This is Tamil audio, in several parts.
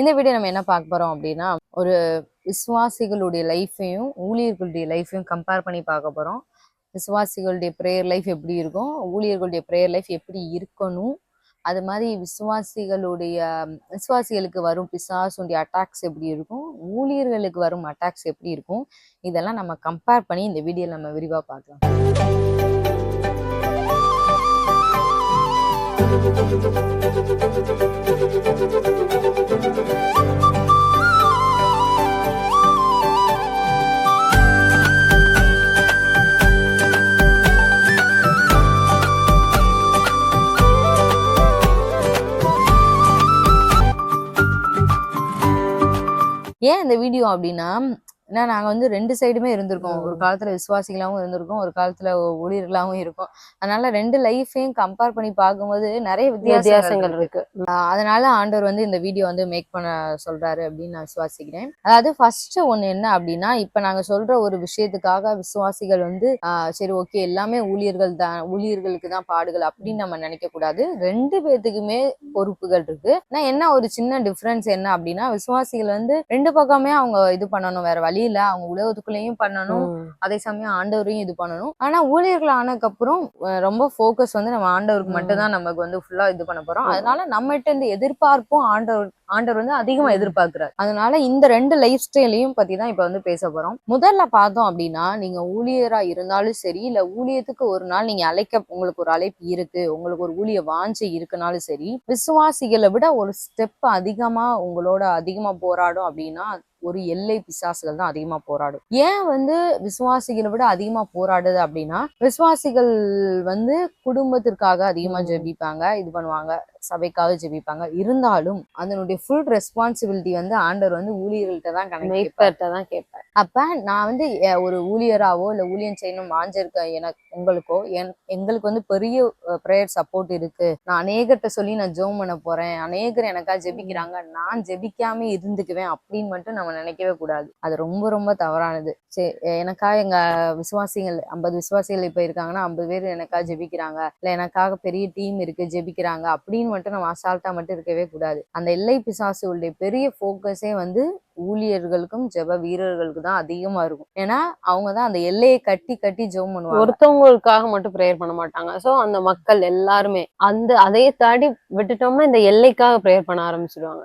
இந்த வீடியோ நம்ம என்ன பார்க்க போறோம் அப்படின்னா ஒரு விசுவாசிகளுடைய லைஃபையும் ஊழியர்களுடைய லைஃபையும் கம்பேர் பண்ணி பார்க்க போறோம். விசுவாசிகளுடைய ப்ரேயர் லைஃப் எப்படி இருக்கும்? ஊழியர்களுடைய ப்ரேயர் லைஃப் எப்படி இருக்கணும்? அது மாதிரி விசுவாசிகளுடைய விசுவாசிகளுக்கு வரும் பிசாசுடைய அட்டாக்ஸ் எப்படி இருக்கும்? ஊழியர்களுக்கு வரும் அட்டாக்ஸ் எப்படி இருக்கும்? இதெல்லாம் நம்ம கம்பேர் பண்ணி இந்த வீடியோல நம்ம விரிவா பார்க்கலாம். ஏன் இந்த வீடியோ அப்படின்னா ஏன்னா நாங்க வந்து ரெண்டு சைடுமே இருந்திருக்கோம். ஒரு காலத்துல விசுவாசிகளாவும் இருந்திருக்கோம் ஒரு காலத்துல ஊழியர்களாவும் இருக்கோம். அதனால ரெண்டு லைஃபையும் கம்பேர் பண்ணி பார்க்கும்போது நிறைய வித்தியாசங்கள் இருக்கு. அதனால ஆண்டவர் வந்து இந்த வீடியோ வந்து மேக் பண்ண சொல்றாரு அப்படின்னு நான் விசுவாசிக்கிறேன். அதாவது ஃபர்ஸ்ட் ஒண்ணு என்ன அப்படின்னா இப்ப நாங்க சொல்ற ஒரு விஷயத்துக்காக விசுவாசிகள் வந்து சரி ஓகே எல்லாமே ஊழியர்கள் தான் ஊழியர்களுக்கு தான் பாடுகள் அப்படின்னு நம்ம நினைக்க கூடாது ரெண்டு பேர்த்துக்குமே பொறுப்புகள் இருக்கு. ஆனா என்ன ஒரு சின்ன டிஃபரன்ஸ் என்ன அப்படின்னா விசுவாசிகள் வந்து ரெண்டு பக்கமே அவங்க இது பண்ணணும் வேற வழி இல்ல அவங்க உலகத்துக்குள்ளேயும் பண்ணணும். அதே சமயம் ஆண்டவரையும் இது பண்ணணும் ஆனா ஊழியர்கள் ஆனதுக்கப்புறம் அஹ் ரொம்ப ஃபோக்கஸ் வந்து நம்ம ஆண்டவருக்கு ம். மட்டும் தான் நமக்கு வந்து ஃபுல்லா இது பண்ண போறோம். அதனால நம்மகிட்ட இந்த எதிர்பார்ப்பும் ஆண்டவர் ஆண்டவர் வந்து அதிகமா எதிர்பார்க்கிறார் அதனால இந்த ரெண்டு லைஃப் ஸ்டைலையும் பத்தி தான் இப்ப வந்து பேச போறோம் முதல்ல பார்த்தோம் அப்படின்னா நீங்க ஊழியரா இருந்தாலும் சரி இல்ல ஊழியத்துக்கு ஒரு நாள் நீங்க அழைக்க உங்களுக்கு ஒரு அழைப்பு இருக்கு உங்களுக்கு ஒரு ஊழிய வாஞ்சை இருக்குனாலும் சரி விசுவாசிகளை விட ஒரு ஸ்டெப் அதிகமா உங்களோட அதிகமா போராடும் அப்படின்னா ஒரு எல்லை பிசாசுகள் தான் அதிகமா போராடும் ஏன் வந்து விசுவாசிகளை விட அதிகமா போராடுது அப்படின்னா விசுவாசிகள் வந்து குடும்பத்திற்காக அதிகமா. ஜெபிப்பாங்க இது பண்ணுவாங்க சபைக்காக ஜெபிப்பாங்க. இருந்தாலும் அதனுடைய ஃபுல் ரெஸ்பான்சிபிலிட்டி வந்து ஆண்டவர் வந்து ஊழியர்கள்ட்ட தான் கணக்கு மெய்ப்பர்ட்ட தான் கேட்பேன் அப்ப நான் வந்து ஒரு ஊழியராவோ இல்ல ஊழியம் செய்யணும் வாஞ்சிருக்க எனக்கு உங்களுக்கோ என் எங்களுக்கு வந்து பெரிய ப்ரேயர் சப்போர்ட் இருக்கு. நான் அநேகர்கிட்ட சொல்லி நான் ஜெபம் பண்ண போறேன். அநேகர் எனக்கா ஜெபிக்கிறாங்க. நான் ஜெபிக்காம இருந்துக்குவேன் அப்படின்னு மட்டும் நம்ம நினைக்கவே கூடாது. அது ரொம்ப ரொம்ப தவறானது. சரி எனக்கா எங்க விசுவாசிகள் ஐம்பது விசுவாசிகள் இப்ப இருக்காங்கன்னா ஐம்பது பேர் எனக்கா ஜெபிக்கிறாங்க. இல்ல எனக்காக பெரிய டீம் இருக்கு ஜெபிக்கிறாங்க அப்படின்னு மட்டும் நம்ம அசால்ட்டா மட்டும் இருக்கவே கூடாது. அந்த எல்லை பிசாசுகளுடைய பெரிய ஃபோக்கஸே வந்து ஊழியர்களுக்கும் ஜெப வீரர்களுக்கு தான் அதிகமா இருக்கும். ஏன்னா அவங்க தான் அந்த எல்லையை கட்டி கட்டி ஜெபம் பண்ணுவாங்க. ஒருத்தவங்களுக்காக மட்டும் ப்ரேயர் பண்ண மாட்டாங்க. சோ அந்த மக்கள் எல்லாருமே அந்த அதையே தாண்டி விட்டுட்டோம்னா இந்த எல்லைக்காக ப்ரேயர் பண்ண ஆரம்பிச்சிடுவாங்க.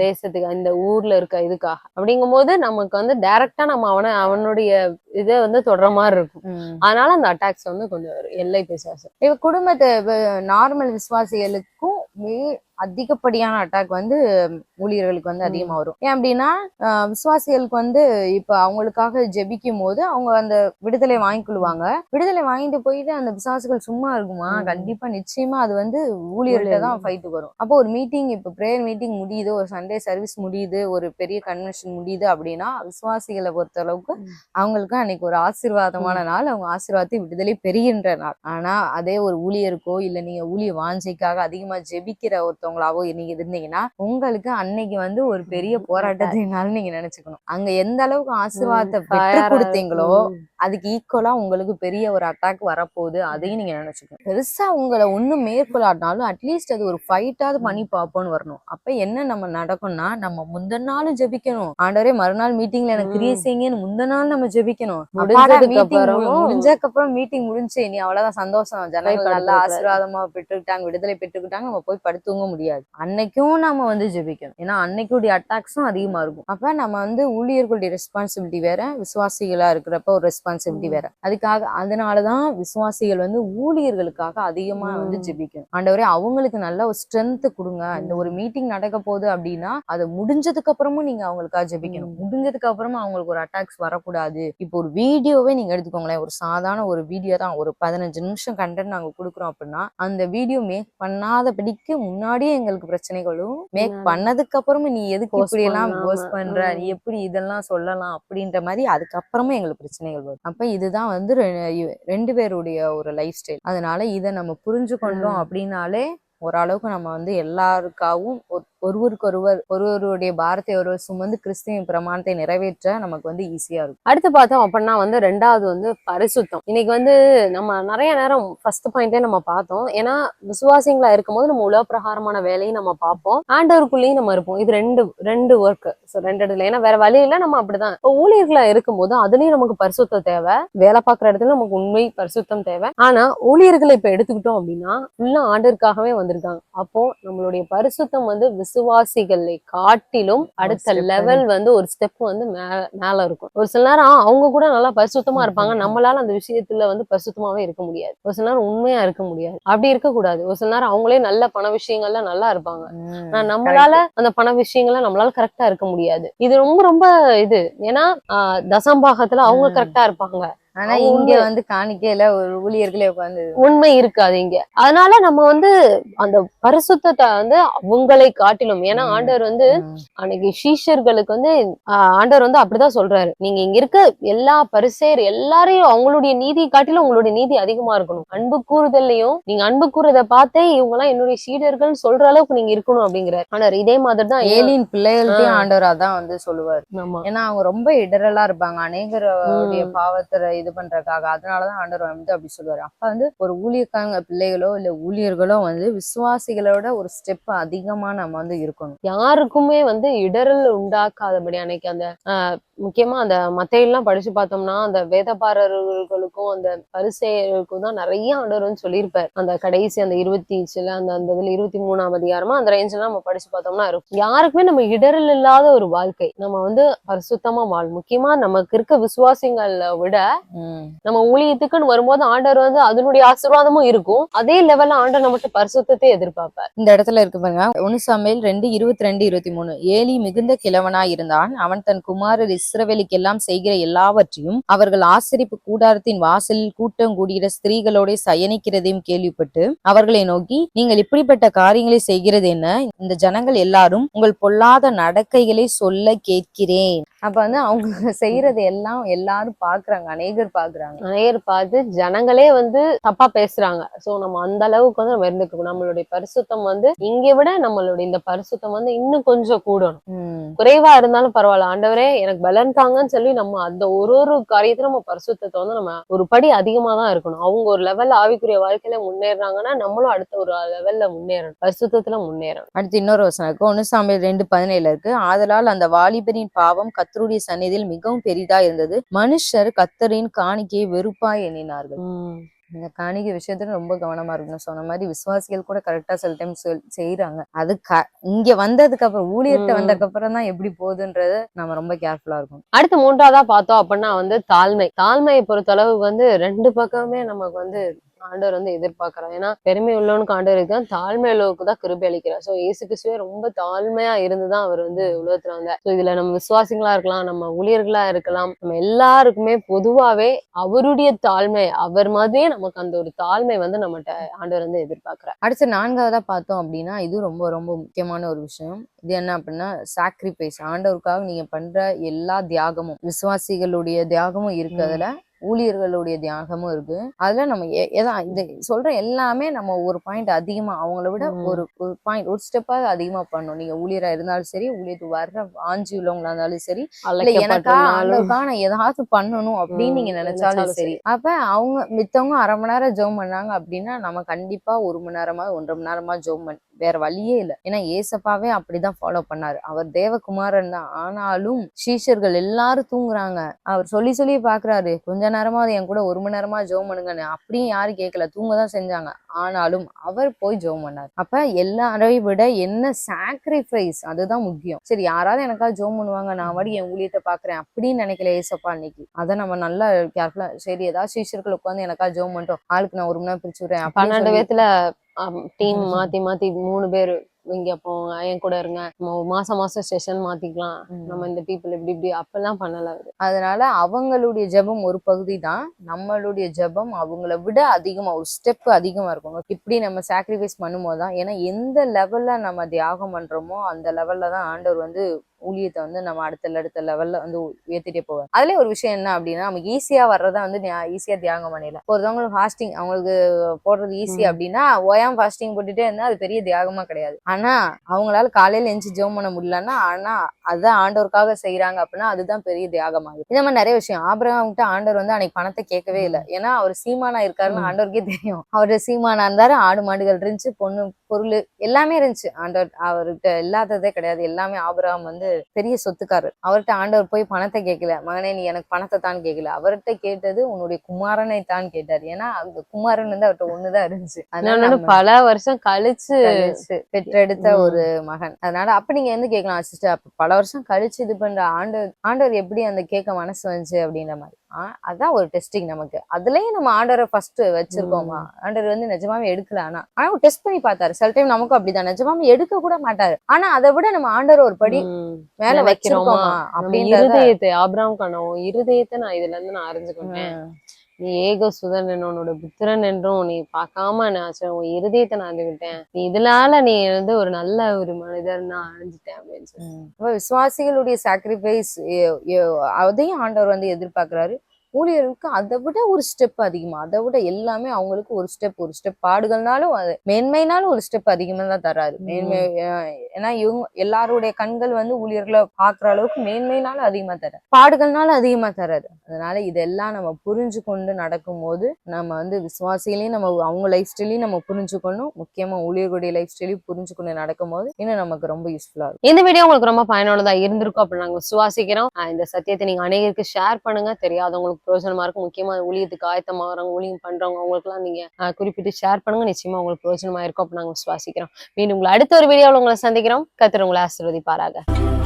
தேசத்துக்கு இந்த ஊர்ல இருக்க இதுக்காக. அப்படிங்கும்போது நமக்கு வந்து டைரக்டா நம்ம அவனை அவனுடைய இதை வந்து தொடர மாதிரி இருக்கும். அதனால அந்த அட்டாக்ஸ் வந்து கொஞ்சம் எல்லை பிசாசு. இப்ப குடும்பத்தை நார்மல் விசுவாசிகளுக்கும் ми அதிகப்படியான அட்டாக் வந்து ஊழியர்களுக்கு வந்து ம். அதிகமா வரும் ஏன் அப்படின்னா விசுவாசிகளுக்கு வந்து இப்ப அவங்களுக்காக ஜெபிக்கும் போது அவங்க அந்த விடுதலை வாங்கிக்கொள்வாங்க விடுதலை வாங்கிட்டு போயிட்டு அந்த விசுவாசிகள் சும்மா இருக்குமா. கண்டிப்பா நிச்சயமா அது வந்து ஊழியர்கிட்ட தான். ஃபைட்டு வரும் அப்போ ஒரு மீட்டிங் இப்ப ப்ரேயர் மீட்டிங் முடியுது ஒரு சண்டே சர்வீஸ் முடியுது ஒரு பெரிய கன்வென்ஷன் முடியுது அப்படின்னா விசுவாசிகளை பொறுத்த அளவுக்கு. அவங்களுக்கு அன்னைக்கு ஒரு ஆசீர்வாதமான நாள் அவங்க ஆசீர்வாதத்தை விடுதலை பெறுகின்ற நாள் ஆனா அதே ஒரு ஊழியருக்கோ இல்ல நீங்க ஊழிய வாஞ்சைக்காக அதிகமா ஜெபிக்கிற ஒருத்தவங்களாவோ நீங்க இருந்தீங்கன்னா உங்களுக்கு அன்னைக்கு வந்து ஒரு பெரிய ம். போராட்டத்தினால நீங்க நினைச்சுக்கணும் அங்க எந்த அளவுக்கு ஆசீர்வாதத்தை கொடுத்தீங்களோ. அதுக்கு ஈக்குவலா உங்களுக்கு பெரிய ஒரு அட்டாக் வரப்போகுது அதையும் நீங்க நினைச்சுக்கணும். பெருசா உங்களை ஒண்ணும் மேற்கொள்ளாட்டினாலும் அட்லீஸ்ட் அது ஒரு ஃபைட்டாவது பண்ணி பார்ப்போம்னு வரணும். அப்ப என்ன நம்ம நடக்கும்னா நம்ம முந்தின நாளும் ஜெபிக்கணும். ஆண்டவரே மறுநாள் மீட்டிங்ல எனக்கு கிரியை ம். செய்யுங்கன்னு முந்தின நாள் நம்ம ஜெபிக்கணும். முடிஞ்சதுக்கு அப்புறம் மீட்டிங் முடிஞ்சு நீ அவ்வளவுதான் சந்தோஷம். ஜனங்கள் நல்லா ஆசீர்வாதமா பெற்றுக்கிட்டாங்க விடுதலை பெற்றுக்கிட்டாங்க நம்ம போய் படுத்துங்க முடியாது. அன்னைக்கும் நம்ம வந்து ஜெபிக்கணும். ஏன்னா அன்னைக்குடைய அட்டாக்ஸும் அதிகமா இருக்கும். அப்ப நம்ம வந்து ஊழியர்களுடைய ரெஸ்பான்சிபிலிட்டி வேற விசுவாசிகளா இருக்கிறப்ப ஒரு ரெஸ்பான்சிபிலிட்டி. வேற. அதுக்காக அதனாலதான் விசுவாசிகள் வந்து ஊழியர்களுக்காக அதிகமா வந்து. ஜெபிக்கணும். ஆண்டவரே அவங்களுக்கு நல்ல ஒரு ஸ்ட்ரென்த் கொடுங்க. இந்த ஒரு மீட்டிங் நடக்க போகுது அப்படின்னா அது முடிஞ்சதுக்கு அப்புறமும் நீங்க அவங்களுக்காக ஜெபிக்கணும். முடிஞ்சதுக்கு அப்புறமா அவங்களுக்கு ஒரு அட்டாக்ஸ் வரக்கூடாது. இப்போ ஒரு வீடியோவே நீங்க எடுத்துக்கோங்களேன். ஒரு சாதாரண ஒரு வீடியோ தான். ஒரு பதினஞ்சு நிமிஷம் கண்டென்ட் நாங்க கொடுக்குறோம் அப்படின்னா அந்த வீடியோ மேக் பண்ணாதபடிக்கு முன்னாடியே எங்களுக்கு பிரச்சனைகளும் மேக். பண்ணதுக்கு அப்புறமும் நீ எதுக்கு இப்படி எல்லாம் பண்ற. நீ எப்படி இதெல்லாம் சொல்லலாம்? அப்படின்ற மாதிரி அதுக்கப்புறமா எங்களுக்கு பிரச்சனைகள் வரும். அப்ப இதுதான் வந்து ரெண்டு பேருடைய ஒரு லைஃப் ஸ்டைல் அதனால இதை நம்ம புரிஞ்சு கொண்டோம். அப்படின்னாலே ஓரளவுக்கு நம்ம வந்து எல்லாருக்காகவும் ஒரு ஒருவருக்கொருவர் ஒருவருடைய பாரத்தை ஒருவர் சுமந்து கிறிஸ்துவின் பிரமாணத்தை நிறைவேற்ற நமக்கு வந்து ஈஸியா இருக்கும். அடுத்து பார்த்தோம் அப்படின்னா வந்து ரெண்டாவது வந்து பரிசுத்தம். இன்னைக்கு வந்து நம்ம நிறைய நேரம் ஃபர்ஸ்ட் பாயிண்டே நம்ம பார்த்தோம். ஏன்னா விசுவாசிங்களா இருக்கும்போது நம்ம உலக பிரகாரமான வேலையும் நம்ம பார்ப்போம். ஆண்டவருக்குள்ளேயும் நம்ம இருப்போம். இது ரெண்டு ரெண்டு ஒர்க் ஸோ ரெண்டு இடத்துல. ஏன்னா வேற வழி நம்ம அப்படிதான். இப்போ ஊழியர்களா இருக்கும்போது அதுலயும் நமக்கு பரிசுத்தம் தேவை. வேலை பார்க்குற இடத்துல நமக்கு உண்மை பரிசுத்தம் தேவை. ஆனா ஊழியர்களை இப்ப எடுத்துக்கிட்டோம் அப்படின்னா ஃபுல்லா ஆண்டருக்காகவே வந்திருக்காங்க. அப்போ நம்மளுடைய பரிசுத்தம் வந்து விசுவாசிகளை காட்டிலும் அடுத்த லெவல் வந்து ஒரு ஸ்டெப் வந்து மேல இருக்கும். ஒரு சில நேரம் அவங்க கூட நல்லா பரிசுத்தமா இருப்பாங்க. நம்மளால அந்த விஷயத்துல வந்து பரிசுத்தமாவே இருக்க முடியாது. ஒரு சில நேரம் உண்மையா இருக்க முடியாது. அப்படி இருக்க கூடாது. ஒரு சில நேரம் அவங்களே நல்ல பண விஷயங்கள்ல நல்லா இருப்பாங்க. ஆனா நம்மளால அந்த பண விஷயங்கள நம்மளால கரெக்டா இருக்க முடியாது. இது ரொம்ப ரொம்ப இது. ஏன்னா தசம்பாகத்துல அவங்க. கரெக்டா இருப்பாங்க. ஆனா இங்க வந்து காணிக்கையில ஒரு ஊழியர்களே உட்காந்து உண்மை இருக்காது இங்க. அதனால நம்ம வந்து அந்த பரிசுத்தத்தை வந்து அவங்களை காட்டிலும். ஏன்னா. ஆண்டவர் வந்து அன்னைக்கு சீஷர்களுக்கு வந்து ஆண்டவர் வந்து அப்படிதான் சொல்றாரு. நீங்க இங்க இருக்க எல்லா பரிசேர் எல்லாரையும் அவங்களுடைய நீதி காட்டிலும் உங்களுடைய நீதி அதிகமா இருக்கணும். அன்பு கூறுதல்லையும் நீங்க அன்பு கூறுறத பார்த்தே இவங்க எல்லாம் என்னுடைய சீடர்கள் சொல்ற அளவுக்கு நீங்க இருக்கணும் அப்படிங்கிறார். ஆண்டவர் இதே மாதிரி தான் ஏலியின் பிள்ளைகள்ட்டையும் ஆ. ஆண்டவர் அதான் வந்து சொல்லுவார். ஏன்னா அவங்க ரொம்ப இடரலா இருப்பாங்க. அநேகருடைய ம். இது பண்றதுக்காக. அதனாலதான் ஆண்டவர் வந்து அப்படி சொல்லுவாரு. அப்ப வந்து ஒரு ஊழியக்காரங்க பிள்ளைகளோ இல்ல ஊழியர்களோ வந்து விசுவாசிகளோட ஒரு ஸ்டெப் அதிகமா நம்ம வந்து இருக்கணும். யாருக்குமே வந்து இடரல் உண்டாக்காதபடி அன்னைக்கு அந்த ஆஹ், முக்கியமா அந்த மத்தையெல்லாம் படிச்சு பார்த்தோம்னா அந்த வேதபாரர்களுக்கும் அந்த பரிசெயர்களுக்கும் தான் நிறைய ஆண்டவர் வந்து சொல்லியிருப்பார். அந்த கடைசி அந்த இருபத்தி சில அந்த அந்த இதுல இருபத்தி மூணாம் அதிகாரமா அந்த ரேஞ்ச்ல நம்ம படிச்சு பார்த்தோம்னா இருக்கும். யாருக்குமே நம்ம இடரல் இல்லாத ஒரு வாழ்க்கை. நம்ம வந்து பரிசுத்தமா வாழ். முக்கியமா நமக்கு இருக்க விசுவாசங்களை விட நம்ம ஊழியத்துக்குன்னு வரும்போது ஆண்டவர் வந்து அதனுடைய ஆசீர்வாதமும் இருக்கும். அதே லெவல்ல ஆண்டவர் நம்மகிட்ட பரிசுத்தத்தை எதிர்பார்ப்பார். இந்த இடத்துல இருக்கு பாருங்க. ஒன்னு சமையல் ரெண்டு இருபத்தி ரெண்டு இருபத்தி மூணு ஏலி மிகுந்த கிழவனாய் இருந்தான். அவன் தன் குமாரர் இஸ்ரவேலுக்கு எல்லாம் செய்கிற எல்லாவற்றையும் அவர்கள் ஆசரிப்பு கூடாரத்தின் வாசலில் கூட்டம் கூடுகிற ஸ்திரீகளோட சயனிக்கிறதையும் கேள்விப்பட்டு அவர்களை நோக்கி நீங்கள் இப்படிப்பட்ட காரியங்களை செய்கிறது என்ன இந்த ஜனங்கள் எல்லாரும் உங்கள் பொல்லாத நடக்கைகளை சொல்ல கேட்கிறேன். அப்ப வந்து அவங்க செய்யறது எல்லாம் எல்லாரும் பாக்குறாங்க அநேகர் பாக்குறாங்க. நேர் பார்த்து ஜனங்களே வந்து தப்பா பேசுறாங்க. சோ நம்ம அந்த அளவுக்கு வந்து நம்ம இருந்துக்கணும் நம்மளுடைய பரிசுத்தம் வந்து இங்க விட நம்மளுடைய இந்த பரிசுத்தம் வந்து இன்னும் கொஞ்சம் கூடணும். குறைவா இருந்தாலும் பரவாயில்ல. ஆண்டவரே எனக்கு பலன் தாங்கன்னு சொல்லி நம்ம அந்த ஒரு ஒரு காரியத்துல நம்ம பரிசுத்தத்தை வந்து நம்ம ஒரு படி அதிகமா தான் இருக்கணும். அவங்க ஒரு லெவல்ல ஆவிக்குரிய வாழ்க்கையில முன்னேறாங்கன்னா நம்மளும் அடுத்த ஒரு லெவல்ல முன்னேறணும். பரிசுத்தத்துல முன்னேறணும். அடுத்து இன்னொரு வசனம் இருக்கு. ஒன்னு சாமியல் ரெண்டு பதினேழுல இருக்கு. ஆதலால் அந்த வாலிபரின் பாவம் கத்தருடைய சந்நிதியில் மிகவும் பெரிதா இருந்தது. மனுஷர் கத்தரின் காணிக்கையை வெறுப்பாய் எண்ணினார்கள். இந்த காணிக்கை விஷயத்துல ரொம்ப கவனமா இருக்கணும். சொன்ன மாதிரி விசுவாசிகள் கூட கரெக்டா சில டைம் செய்யறாங்க அது க இங்க வந்ததுக்கு அப்புறம் ஊழியர்கிட்ட. வந்ததுக்கு அப்புறம் தான் எப்படி போகுதுன்றது நம்ம ரொம்ப கேர்ஃபுல்லா இருக்கும் அடுத்து மூன்றாவதா பார்த்தோம் அப்படின்னா வந்து தாழ்மை. தாழ்மையை பொறுத்தளவு வந்து ரெண்டு பக்கமே நமக்கு வந்து ஆண்டவர் வந்து எதிர்பார்க்கிறார். ஏன்னா பெருமை உள்ளவனுக்கு ஆண்டவர் இருக்கான் தாழ்மை உள்ளவனுக்கு தான் கிருபை அளிக்கிறார். சோ இயேசு கிறிஸ்துவே ரொம்ப தாழ்மையா இருந்துதான் அவர் வந்து உலகத்துல வந்தார். சோ இதுல நம்ம விசுவாசிகளா இருக்கலாம் நம்ம ஊழியர்களா இருக்கலாம் நம்ம எல்லாருக்குமே பொதுவாவே அவருடைய தாழ்மை அவர் மாதிரியே நமக்கு அந்த ஒரு தாழ்மை வந்து நம்மகிட்ட ஆண்டவர் வந்து எதிர்பார்க்கிறார். அடுத்த நான்காவதா பார்த்தோம் அப்படின்னா இது ரொம்ப ரொம்ப முக்கியமான ஒரு விஷயம். இது என்ன அப்படின்னா சாக்ரிஃபைஸ் ஆண்டவருக்காக நீங்க பண்ற எல்லா தியாகமும் விசுவாசிகளுடைய தியாகமும் இருக்கு அதுல ஊழியர்களுடைய தியாகமும் இருக்கு. அதுல நம்ம எ- எதா இந்த சொல்ற எல்லாமே நம்ம ஒரு பாயிண்ட் அதிகமா அவங்கள விட. ஒரு ஒரு பாயிண்ட் ஒரு ஸ்டெப்பாவது அதிகமா பண்ணணும். நீங்க ஊழியரா இருந்தாலும் சரி ஊழியத்துக்கு வர்ற ஆஞ்சி உள்ளவங்களா இருந்தாலும் சரி இல்ல எனக்கா நான் ஏதாவது பண்ணணும் அப்படின்னு நீங்க நினைச்சாலும் சரி. அப்ப அவங்க மித்தவங்க அரை மணி நேரம் ஜெபம் பண்ணாங்க அப்படின்னா நம்ம கண்டிப்பா ஒரு மணி நேரமா ஒன்றரை மணி நேரமா ஜெபம் பண்ண வேற வழியே இல்லை. ஏன்னா ஏசப்பாவே அப்படிதான் ஃபாலோ பண்ணாரு. அவர் தேவகுமாரன் தான். ஆனாலும் சீஷர்கள் எல்லாரும் தூங்குறாங்க. அவர் சொல்லி சொல்லி பாக்குறாரு கொஞ்ச நேரமாவது என் கூட ஒரு மணி நேரமா ஜெபம் பண்ணுங்கன்னு. அப்படியும் யாரும் கேட்கல தூங்க தான் செஞ்சாங்க. ஆனாலும் அவர் போய் ஜெபம் பண்ணார். அப்ப எல்லாரையும் விட என்ன சாக்ரிஃபைஸ் அதுதான் முக்கியம். சரி யாராவது எனக்காக ஜெபம் பண்ணுவாங்க. நான் வாடி என் ஊழியத்தை பாக்குறேன் அப்படின்னு நினைக்கல ஏசப்பா அன்னைக்கு. அதை நம்ம நல்லா கேர்ஃபுல்லா சரி ஏதாவது சீஷர்கள் உட்காந்து எனக்காக ஜெபம் பண்ணிட்டோம். ஆளுக்கு நான் ஒரு மணி நேரம் பிரிச்சு விடுறேன் பன்னெண்டு பேத்துல டீம். மாத்தி மாத்தி மூணு பேரு இங்க போங்க என் கூட இருங்க. மாசம் மாசம் செஷன் மாத்திக்கலாம். நம்ம இந்த பீப்புள் இப்படி இப்படி அப்பெல்லாம் பண்ணல அதனால அவங்களுடைய ஜெபம் ஒரு பகுதி தான் நம்மளுடைய ஜெபம் அவங்கள விட அதிகமா ஒரு ஸ்டெப் அதிகமா இருக்கும் இப்படி நம்ம சாக்ரிஃபைஸ் பண்ணும்போது தான் ஏன்னா எந்த லெவல்ல நம்ம தியாகம் பண்றோமோ அந்த லெவல்ல தான் ஆண்டவர் வந்து ஊழியத்தை வந்து நம்ம அடுத்த அடுத்த லெவல்ல வந்து உயர்த்திட்டே போவோம் அதுல ஒரு விஷயம் என்ன அப்படின்னா நமக்கு ஈஸியா வர்றதா வந்து ஈஸியா தியாகம் பண்ணிடலாம். ஒருத்தவங்களுக்கு ஃபாஸ்டிங் அவங்களுக்கு போடுறது ஈஸி. அப்படின்னா ஓயாம ஃபாஸ்டிங் போட்டுட்டே இருந்தா அது பெரிய தியாகமா கிடையாது. ஆனா அவங்களால காலையில எஞ்சி ஜெபம் பண்ண முடியலன்னா ஆனா அதுதான் ஆண்டவருக்காக செய்யறாங்க அப்படின்னா அதுதான் பெரிய தியாகமாகுது. இந்த மாதிரி நிறைய விஷயம். ஆபிரகாம்கிட்ட ஆண்டவர் வந்து அன்னைக்கு பணத்தை கேட்கவே இல்லை. ஏன்னா அவர் சீமானா இருக்காருன்னு. ஆண்டவருக்கே தெரியும். அவரு சீமானா இருந்தாரு ஆடு மாடுகள் இருந்துச்சு பொண்ணு பொருள் எல்லாமே இருந்துச்சு. ஆண்டவர் அவர்கிட்ட இல்லாததே கிடையாது. எல்லாமே ஆபிரகாம் வந்து பெரிய சொத்துக்காரர் அவர்கிட்ட ஆண்டவர் போய் பணத்தை கேட்கல. மகனே நீ எனக்கு பணத்தை தான் கேட்கல. அவர்கிட்ட கேட்டது உன்னுடைய குமாரனை தான் கேட்டார். ஏன்னா அந்த குமாரன் வந்து அவர்கிட்ட ஒண்ணுதான் இருந்துச்சு. அதனால பல வருஷம் கழிச்சு பெற்றெடுத்த. ஒரு மகன். அதனால அப்ப நீங்க வந்து கேட்கலாம் சிஸ்டர்? அப்ப பல வருஷம் கழிச்சு இது பண்ற ஆண்டவர் ஆண்டவர் எப்படி அந்த கேட்க மனசு வந்துச்சு அப்படின்ற மாதிரி. அதான் ஒரு டெஸ்டிங் நமக்கு. அதுலயும் நம்ம ஆண்டவரை ஃபர்ஸ்ட் வச்சிருக்கோமா? ஆண்டவர் வந்து நிஜமாவே எடுக்கல ஆனா. ஆனா டெஸ்ட் பண்ணி பார்த்தாரு. சில டைம் நமக்கும் அப்படிதான். நிஜமாவே எடுக்க கூட மாட்டாரு. ஆனா அதை விட நம்ம ஆண்டவர் ஒரு படி. மேல நம்ம அப்படின்றத இருதயத்தை ஆபிரகாம் கணவன் இருதயத்தை நான் இதுல இருந்து நான் அறிஞ்சுக்கிட்டேன். நீ ஏக சுதன் உன்னோட புத்திரன் என்றும் நீ பார்க்காம நான் உன் இருதயத்தை நான் அறிஞ்சுக்கிட்டேன் நீ இதனால நீ வந்து ஒரு நல்ல ஒரு மனிதர் நான் அழிஞ்சிட்டேன் அப்படின்னு சொல்லி. விசுவாசிகளுடைய சாக்ரிஃபைஸ் அதையும் ஆண்டவர் வந்து எதிர்பார்க்கிறாரு. ஊழியர்களுக்கு அதை விட ஒரு ஸ்டெப் அதிகமா அதை விட எல்லாமே அவங்களுக்கு ஒரு ஸ்டெப் ஒரு ஸ்டெப் பாடுகள்னாலும் அது மேன்மைனாலும் ஒரு ஸ்டெப் அதிகமா தான் தராரு மேன்மை ஏன்னா இவங்க எல்லாருடைய கண்கள் வந்து ஊழியர்களை பாக்குற அளவுக்கு மேன்மைனாலும் அதிகமா தராரு பாடுகள்னாலும் அதிகமா தராரு அதனால இதெல்லாம் நம்ம புரிஞ்சு கொண்டு நடக்கும்போது நம்ம வந்து விசுவாசிகளையும் நம்ம அவங்க லைஃப் ஸ்டைலையும் நம்ம புரிஞ்சுக்கணும் முக்கியமா ஊழியர்களுடைய லைஃப் ஸ்டைலையும் புரிஞ்சு கொண்டு நடக்கும்போது இன்னும் நமக்கு ரொம்ப யூஸ்ஃபுல்லா இருக்கும். இந்த வீடியோ உங்களுக்கு ரொம்ப பயனுள்ளதா இருந்திருக்கும் அப்படின்னு நாங்க விசுவாசிக்கிறோம். இந்த சத்தியத்தை நீங்க அநேகருக்கு ஷேர் பண்ணுங்க. தெரியாதவங்களுக்கு பிரயோஜனமா இருக்கும் முக்கியமா ஊழியத்துக்கு ஆயத்தமாகறவங்க ஊழியம் பண்றவங்க அவங்களுக்குலாம் நீங்க குறிப்பிட்டு ஷேர் பண்ணுங்க. நிச்சயமா உங்களுக்கு பிரயோஜனமா இருக்கும் அப்படின்னு நாங்கள் விசுவாசிக்கிறோம். மீண்டும் உங்களை அடுத்த ஒரு வீடியோவில் உங்களை சந்திக்கிறோம். கத்துற உங்களை ஆசிர்வதிப்பாராக.